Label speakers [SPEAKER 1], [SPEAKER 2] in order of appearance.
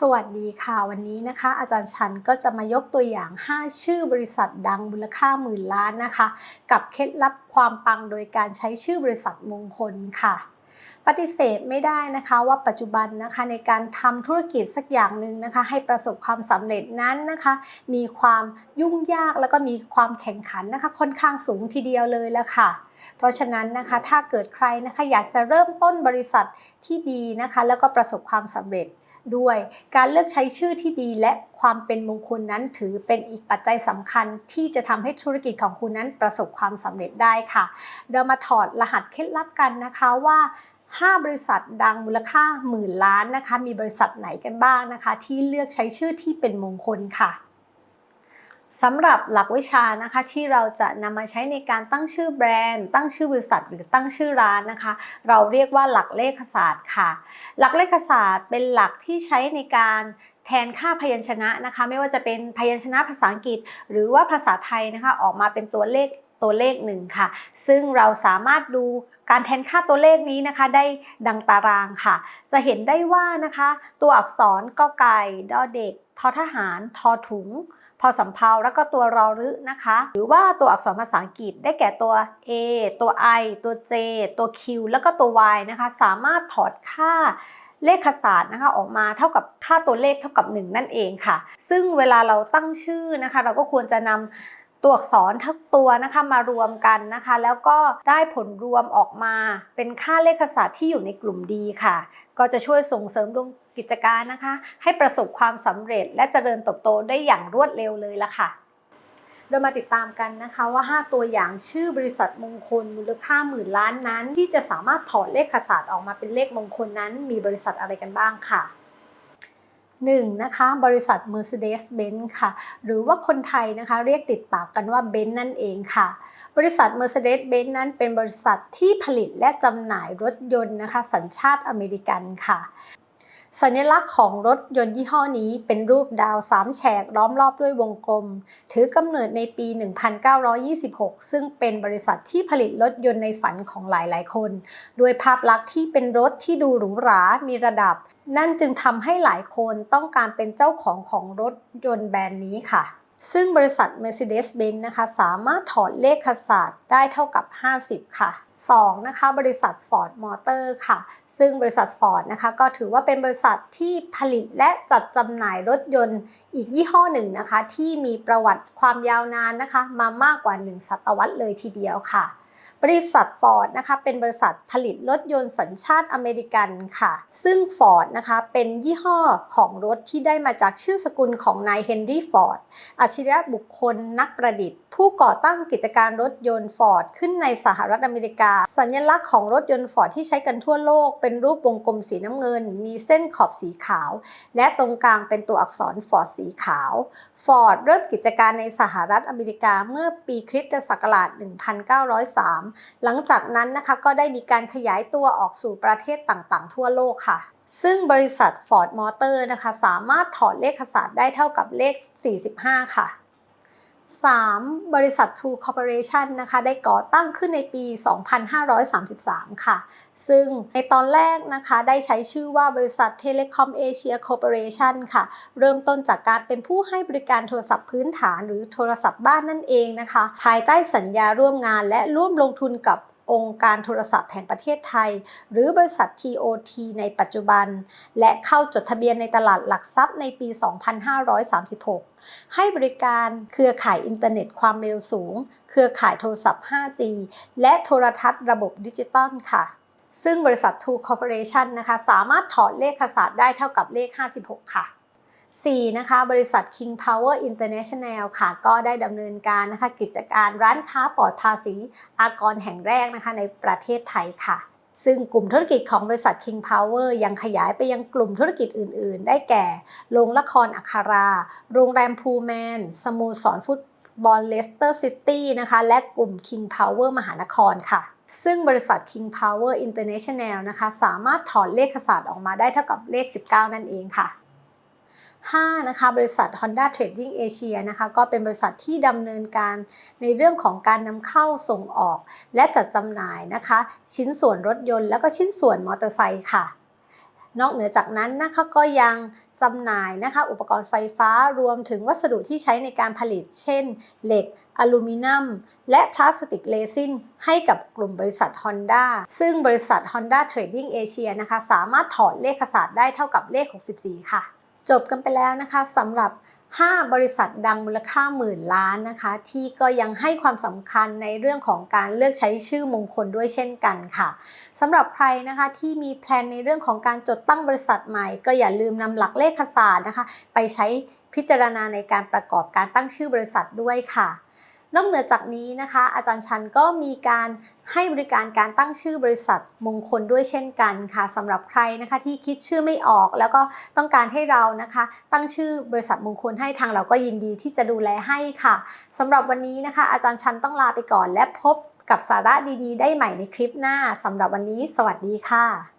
[SPEAKER 1] สวัสดีค่ะ วันนี้นะคะ อาจารย์ชันก็จะมายกตัวอย่าง 5 ชื่อบริษัทดังมูลค่าหมื่นล้านนะคะ กับเคล็ดลับความปังโดยการใช้ชื่อบริษัทมงคลค่ะปฏิเสธไม่ได้นะคะว่าปัจจุบันนะคะในการทำธุรกิจสักอย่างหนึ่งนะคะ ให้ประสบความสำเร็จนั้นนะคะ มีความยุ่งยากแล้วก็มีความแข่งขันนะคะ ค่อนข้างสูงทีเดียวเลยแล้วค่ะ เพราะฉะนั้นนะคะถ้าเกิดใครนะคะอยากจะเริ่มต้นบริษัทที่ดีนะคะ แล้วก็ประสบความสำเร็จ ด้วย การเลือกใช้ชื่อที่ดีและความเป็นมงคลนั้นถือเป็นอีกปัจจัยสำคัญที่จะทำให้ธุรกิจของคุณนั้นประสบความสำเร็จได้ค่ะ เรามาถอดรหัสเคล็ดลับกันนะคะว่า5 บริษัทดังมูลค่าหมื่นล้านนะคะ มีบริษัทไหนกันบ้างนะคะ ที่เลือกใช้ชื่อที่เป็นมงคลค่ะ สำหรับหลักวิชานะคะที่เราจะนำมาใช้ในการตั้งชื่อแบรนด์ ตั้งชื่อบริษัทหรือตั้งชื่อร้านนะคะ เราเรียกว่าหลักเลขศาสตร์ค่ะ หลักเลขศาสตร์เป็นหลักที่ใช้ในการแทนค่าพยัญชนะนะคะ ไม่ว่าจะเป็นพยัญชนะภาษาอังกฤษ หรือว่าภาษาไทยนะคะออกมาเป็นตัวเลขตัวเลขหนึ่งค่ะ ซึ่งเราสามารถดูการแทนค่าตัวเลขนี้นะคะได้ดังตารางค่ะ จะเห็นได้ว่านะคะ ตัวอักษรกไก่ดอเด็กทอทหารทอถุง สำเพาแล้วก็ตัวรอรึนะคะ หรือว่าตัวอักษรภาษาอังกฤษได้แก่ตัว A ตัว I ตัว J ตัว Q แล้วก็ตัว Y นะคะ สามารถถอดค่าเลขศาสตร์นะคะออกมาเท่ากับค่าตัวเลขเท่ากับ 1 นั่นเองค่ะ ซึ่งเวลาเราตั้งชื่อนะคะ เราก็ควรจะนำตัวอักษรทั้งตัวนะคะมารวมกันนะคะ แล้วก็ได้ผลรวมออกมา เป็นค่าเลขศาสตร์ที่อยู่ในกลุ่มดีค่ะ ก็จะช่วยส่งเสริมดวง กิจการนะคะ ให้ประสบความสำเร็จและเจริญเติบโตได้อย่างรวดเร็วเลยละค่ะเรามาติดตามกันนะคะว่า 5 ตัวอย่างชื่อบริษัทมงคลมูลค่าหมื่นล้านนั้น ที่จะสามารถถอดเลขศาสตร์ออกมาเป็นเลขมงคลนั้น มีบริษัทอะไรกันบ้างค่ะ 1. นะคะบริษัท Mercedes-Benz ค่ะ หรือว่าคนไทยนะคะเรียกติดปากกันว่าเบนซ์นั่นเองค่ะ บริษัท Mercedes-Benz นั้นเป็นบริษัทที่ผลิตและจำหน่ายรถยนต์นะคะ สัญชาติอเมริกันค่ะ สัญลักษณ์ของรถยนต์ยี่ห้อนี้เป็นรูปดาวสามแฉกล้อมรอบด้วยวงกลม ถือกำเนิดในปี 1926 ซึ่งเป็นบริษัทที่ผลิตรถยนต์ในฝันของหลายๆคน ด้วยภาพลักษณ์ที่เป็นรถที่ดูหรูหรา มีระดับ นั่นจึงทำให้หลายคนต้องการเป็นเจ้าของของรถยนต์แบรนด์นี้ค่ะ ซึ่งบริษัท Mercedes-Benz นะคะสามารถถอดเลขศาสตร์ได้เท่ากับ 50 ค่ะ 2. นะคะบริษัท Ford Motor ค่ะ ซึ่งบริษัท Ford นะคะก็ถือว่าเป็นบริษัทที่ผลิตและจัดจำหน่ายรถยนต์อีกยี่ห้อหนึ่งนะคะ ที่มีประวัติความยาวนานนะคะ มามากกว่า 1 ศตวรรษเลยทีเดียวค่ะ บริษัท Ford นะคะเป็นบริษัทผลิตรถยนต์สัญชาติอเมริกันค่ะ ซึ่ง Ford นะคะเป็นยี่ห้อของรถที่ได้มาจากชื่อสกุลของนายเฮนรี่ฟอร์ดอัจฉริยะบุคคลนักประดิษฐ์ ผู้ก่อตั้งกิจการรถยนต์ Ford ขึ้นในสหรัฐอเมริกา สัญลักษณ์ของรถยนต์ Ford ที่ใช้กันทั่วโลก เป็นรูปวงกลมสีน้ำเงิน มีเส้นขอบสีขาว และตรงกลางเป็นตัวอักษร Ford สีขาว Ford เริ่มกิจการในสหรัฐอเมริกาเมื่อปีคริสตศักราช 1903หลังจากนั้นนะคะก็ได้มีการขยายตัวออกสู่ประเทศต่างๆ ทั่วโลกค่ะซึ่งบริษัท Ford Motor นะคะ สามารถถอดเลขศาสตร์ได้เท่ากับเลข 45 ค่ะ 3. บริษัท True Corporation นะคะได้ก่อตั้งขึ้นในปี 2533 ค่ะ ซึ่งในตอนแรกนะคะได้ใช้ชื่อว่าบริษัท Telecom Asia Corporation ค่ะ เริ่มต้นจากการเป็นผู้ให้บริการโทรศัพท์พื้นฐานหรือโทรศัพท์บ้านนั่นเองนะคะ ภายใต้สัญญาร่วมงานและร่วมลงทุนกับ องค์การโทรศัพท์แห่งประเทศไทย หรือบริษัท TOT ในปัจจุบัน และเข้าจดทะเบียนในตลาดหลักทรัพย์ในปี 2536 ให้บริการเครือข่ายอินเทอร์เน็ตความเร็วสูง เครือข่ายโทรศัพท์ 5G และโทรทัศน์ระบบดิจิตอลค่ะซึ่งบริษัท True Corporation นะคะ สามารถถอดเลขศาสตร์ได้เท่ากับเลข 56 ค่ะ 4. นะคะบริษัท King Power International ค่ะ ก็ได้ดำเนินการนะคะกิจการร้านค้าปลอดภาษีอากรแห่งแรกนะคะในประเทศไทยค่ะ ซึ่งกลุ่มธุรกิจของบริษัท King Power ยังขยายไปยังกลุ่มธุรกิจอื่น ๆ ได้แก่ โรงละครอัครา โรงแรมพูแมน สโมสรฟุตบอลเลสเตอร์ซิตี้นะคะ และกลุ่ม King Power มหานครค่ะซึ่งบริษัท King Power International นะคะ สามารถถอนเลขศาสตร์ออกมาได้เท่ากับเลข 19 นั่นเองค่ะ 5. นะคะบริษัท Honda Trading Asia นะคะก็เป็นบริษัทที่ดำเนินการในเรื่องของการนำเข้าส่งออก และจัดจำหน่ายนะคะ ชิ้นส่วนรถยนต์ แล้วก็ชิ้นส่วนมอเตอร์ไซค์ค่ะ นอกเหนือจากนั้นนะคะก็ยังจำหน่ายนะคะอุปกรณ์ไฟฟ้ารวมถึงวัสดุที่ใช้ในการผลิต เช่น เหล็ก อลูมิเนียม และพลาสติกเรซินให้กับกลุ่มบริษัท Honda ซึ่งบริษัท Honda Trading Asia นะคะสามารถถอดเลขศาสตร์ได้เท่ากับเลข 64 ค่ะ จบกันไปแล้วนะคะสำหรับ 5 บริษัทดังมูลค่าหมื่นล้านนะคะ ที่ก็ยังให้ความสำคัญในเรื่องของการเลือกใช้ชื่อมงคลด้วยเช่นกันค่ะสำหรับใครนะคะที่มีแพลนในเรื่องของการจดตั้งบริษัทใหม่ ก็อย่าลืมนำหลักเลขศาสตร์นะคะ ไปใช้พิจารณาในการประกอบการตั้งชื่อบริษัทด้วยค่ะ นอกเหนือจากนี้นะคะ อาจารย์ชันก็มีการให้บริการการตั้งชื่อบริษัทมงคลด้วยเช่นกันค่ะสำหรับใครนะคะที่คิดชื่อไม่ออกแล้วก็ต้องการให้เรานะคะ ตั้งชื่อบริษัทมงคลให้ทางเราก็ยินดีที่จะดูแลให้ค่ะสำหรับวันนี้นะคะ อาจารย์ชันต้องลาไปก่อนและพบกับสาระดีๆ ได้ใหม่ในคลิปหน้าสำหรับวันนี้ สวัสดีค่ะ